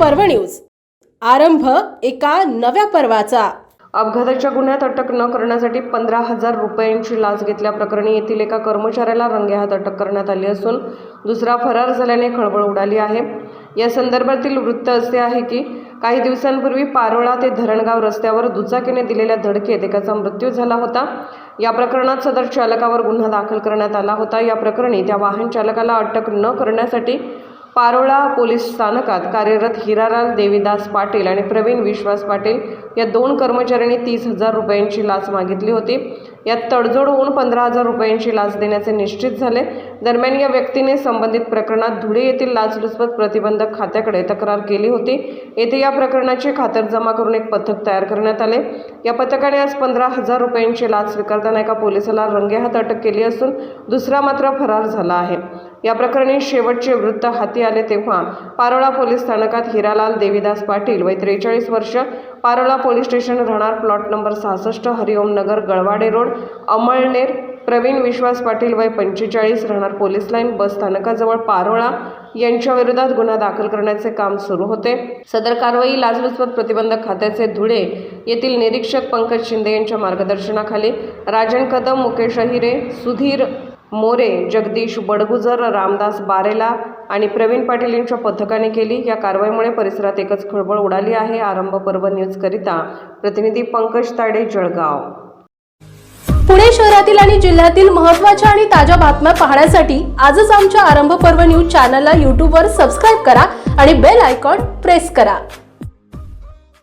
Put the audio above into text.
पर्व न्यूज. आरंभ एका नव्या पर्वाचा. अपघाताच्या गुन्ह्यात अटक न करण्यासाठी पंधरा हजार रुपयांची लाच घेतल्याप्रकरणी येथील एका कर्मचाऱ्याला रंगेहात अटक करण्यात आली असून दुसरा फरार झाल्याने खळबळ उडाली आहे. या संदर्भातील वृत्त असे आहे की काही दिवसांपूर्वी पारोळा ते धरणगाव रस्त्यावर दुचाकीने दिलेल्या धडकेत एकाचा मृत्यू झाला होता. या प्रकरणात सदर चालकावर गुन्हा दाखल करण्यात आला होता. या प्रकरणी त्या वाहन चालकाला अटक न करण्यासाठी पारोळा पोलीस स्थानकात कार्यरत हिरालाल देवीदास पाटील आणि प्रवीण विश्वास पाटील या दोन कर्मचाऱ्यांनी तीस हजार रुपयांची लाच मागितली होती. यात तडजोड होऊन पंधरा हजार रुपयांची लाच देण्याचे निश्चित झाले. दरम्यान या व्यक्तीने संबंधित प्रकरणात धुळे येथील लाचलुचपत प्रतिबंधक खात्याकडे तक्रार केली होती. येथे या प्रकरणाची खातरजमा करून एक पथक तयार करण्यात आले. या पथकाने आज पंधरा हजार रुपयांची लाच स्वीकारताना एका पोलिसाला रंगेहात अटक केली असून दुसरा मात्र फरार झाला आहे. या प्रकरणी शेवटचे वृत्त हाती आले तेव्हा पारोळा पोलीस स्थानकात हिरालाल देवीदास पाटील वय त्रेचाळीस वर्ष पारोळा पोलीस स्टेशन राहणार प्लॉट नंबर सहासष्ट हरिओम नगर गळवाडे रोड. अमळनेर प्रवीण विश्वास पाटील वय पंचेचाळीस राहणार पोलीस लाईन बस स्थानकाजवळ पारोळा. यांच्याविरोधात गुन्हा दाखल करण्याचे काम सुरू होते. सदर कारवाई लाचलुचपत प्रतिबंधक खात्याचे धुळे येथील निरीक्षक पंकज शिंदे यांच्या मार्गदर्शनाखाली. राजन कदम मुकेश अहिरे सुधीर मोरे जगदीश बडगुजर रामदास बारेला आणि प्रवीण पाटील यांच्या पथकाने केली. या कारवाईमुळे परिसरात एकच खळबळ उडाली आहे. आरंभ पर्व न्यूजकरिता प्रतिनिधी पंकज ताडे जळगाव. पुणे शहरातील आणि जिल्ह्यातील महत्त्वाच्या आणि ताज्या बातम्या पाहण्यासाठी आजच आमच्या आरंभ पर्व न्यूज चॅनलला यूट्यूबवर सबस्क्राईब करा आणि बेल आयकॉन प्रेस करा.